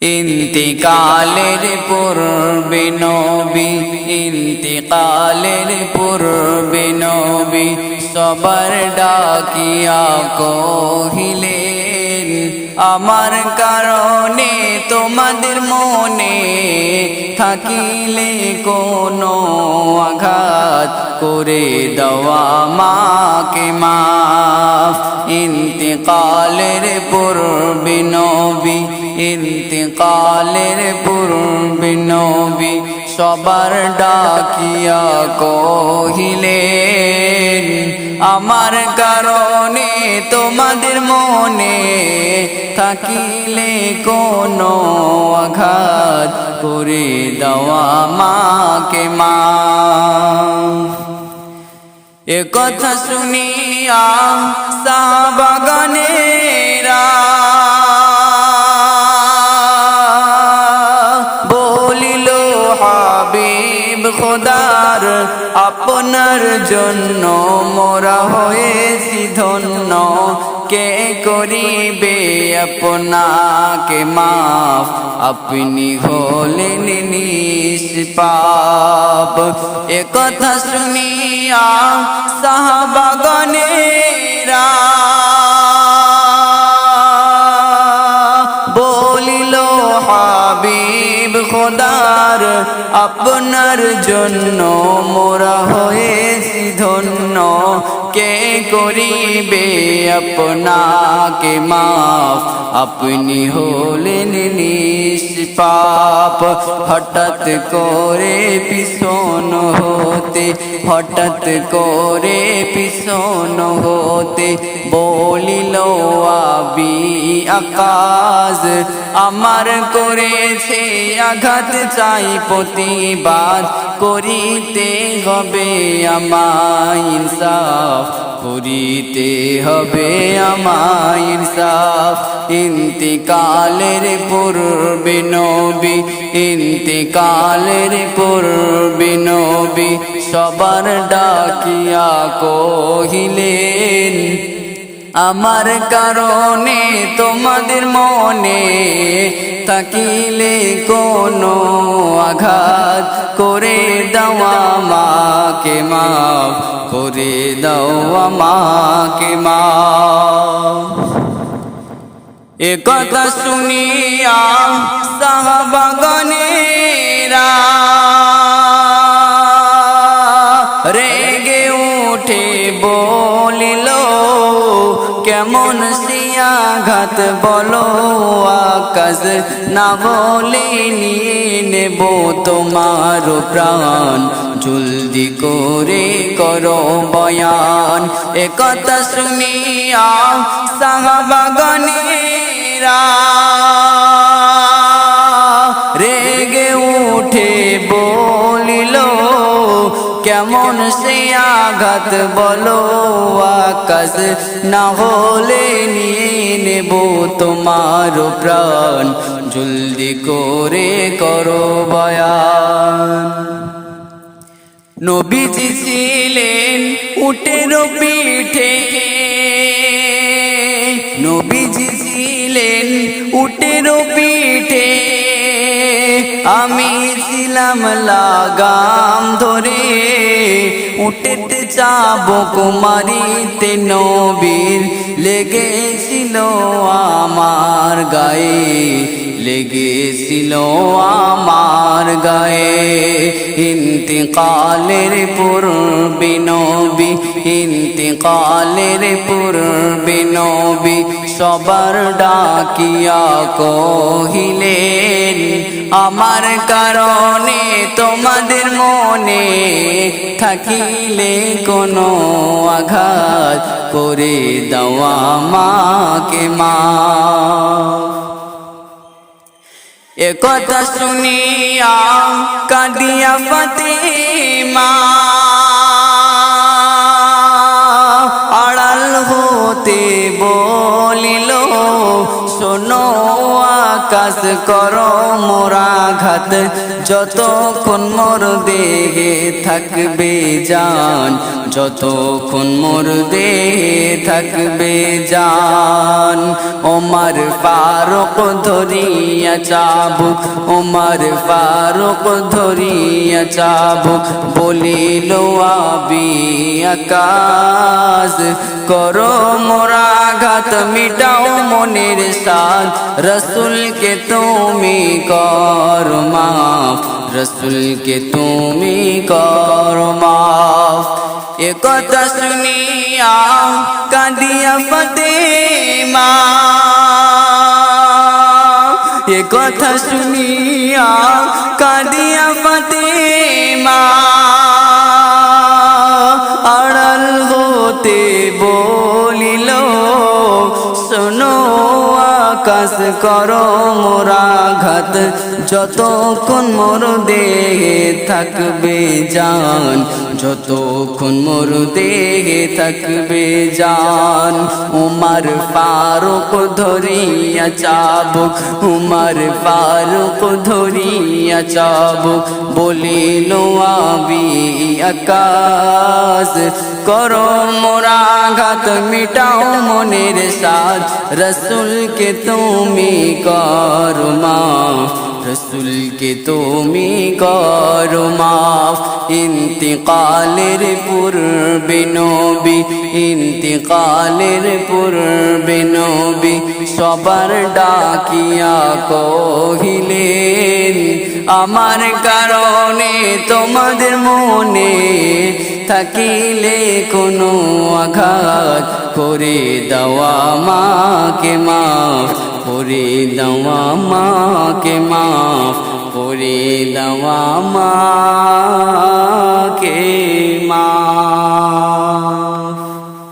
ইন্তিকালের পূর্বে নবী, ইন্তিকালের পূর্বে নবী সবার ডাকিয়া কহিলেন, আমার কারণে তোমাদের মনে থাকিলে কোনো আঘাত করে দেওয়া মাকে মা ইন্তিকালের পূর্বে নবী ইন্তিকালের পূর্বে নবী সবার ডাকিয়া কহিলেন, আমার কারণে তোমাদের মনে থাকিলে কোনো আঘাত করে দেওয়া মাকে মা এ কথা শুনিয়া সাবাগানেরা খোদার আপনার জন্য মোরা হয়েছি ধন্য। কে করিবে আপনাকে মাফ? আপনি হলেন নিষ্পাপ। এ কথা শুনিয়া সাহাবাগনেরা বলিল, হাবিব খোদার, আপনার জন্য মোরা হয়েছি ধন্য। কে করিবে আপনাকে মাফ? আপনি হলেন নিষ্পাপ। হঠাৎ করে পিছন হতে, হঠাৎ করে পিছন হতে বলিল আবি আকাশ আমার করেছে আঘাত, চাই প্রতিবাদ করিতে হবে আমায় ইনসাফ, করিতে হবে আমায় ইনসাফ। ইন্তিকালের পূর্বে নবী, ইন্তিকালের পূর্বে নবী, সবার ডাকিয়া কহিলেন আমার কারণে তোমাদের মনে থাকিলে কোনো আঘাত করে দেওয়া মাকে মাফ করে দেওয়া মাকে মাফ। এ কথা শুনিয়া সাহাবাগনেরা সিয়াঘাত বলো, আকাশ না বলে নিয়ে নেব তোমার প্রাণ। জলদি করে করো বয়ান। এ শুনিয়া সাহাবাগনেরা রেগে উঠে বলিল, কেমন সে আঘাত বলো, আকাশ না হলে নিয়ে নেব তোমার প্রাণ। জলদি করে করো বয়ান। নবীজি ছিলেন উটের পিঠে। নবীজি ছিলেন উটের পিঠে। আমি ছিলাম লাগাম ধরে উঠেতে চাবক মারিতে নবীর লেগেছিল আমার গায়ে, লেগেছিল আমার গায়ে। ইন্তিকালের পূর্বে নবী, ইন্তিকালের পূর্বে নবী সবার ডাকিয়া কহিলেন, আমার কারণে তোমাদের মনে থাকিলে কোনো আঘাত করে দেওয়া মাকে মা এ কথা শুনিয়া কাঁদিয়া ফাতেমা আড়াল হতে বলিল আকাশ করো মোরাঘাত, যতক্ষণ মোর দেহে থাকবে জান, যতক্ষণ মোর দেহে থাকবে জান। ওমর ফারুক ধরিয়া চাবুক, ওমর ফারুক ধরিয়া চাবুক, বলিল, আবি আকাশ, করো মোরাঘাত, মিটাও মনের সাথ রসুলকে তুমি কর মাফ, রসুলকে তুমি কর মাফ। এ কথা শুনিয়া কাঁদিয়া ফতে মা এ কথা শুনিয়া আকাশ করো মোরাঘাত। যতক্ষণ মোর দেহে থাকবে জান, যতক্ষণ মোর দেহে থাকবে জান, উমার ফারুক ধরিয়া চাবুক, উমার ফারুক ধরিয়া চাবুক বলিল আবি আকাশ, করো মোরাঘাত, মিটাও মনের সাথ রসুলকে তুমি করো মাফ। রসুলকে তুমি করো মাফ। ইন্তিকালের পূর্বে নবী, ইন্তিকালের পূর্বে নবী সবার ডাকিয়া কহিলেন, আমার কারণে তোমাদের মনে থাকিলে কোনো আঘাত করে দেওয়া মাকে মাফ। করে দেওয়া মাকে মাফ করে দেওয়া মাকে মা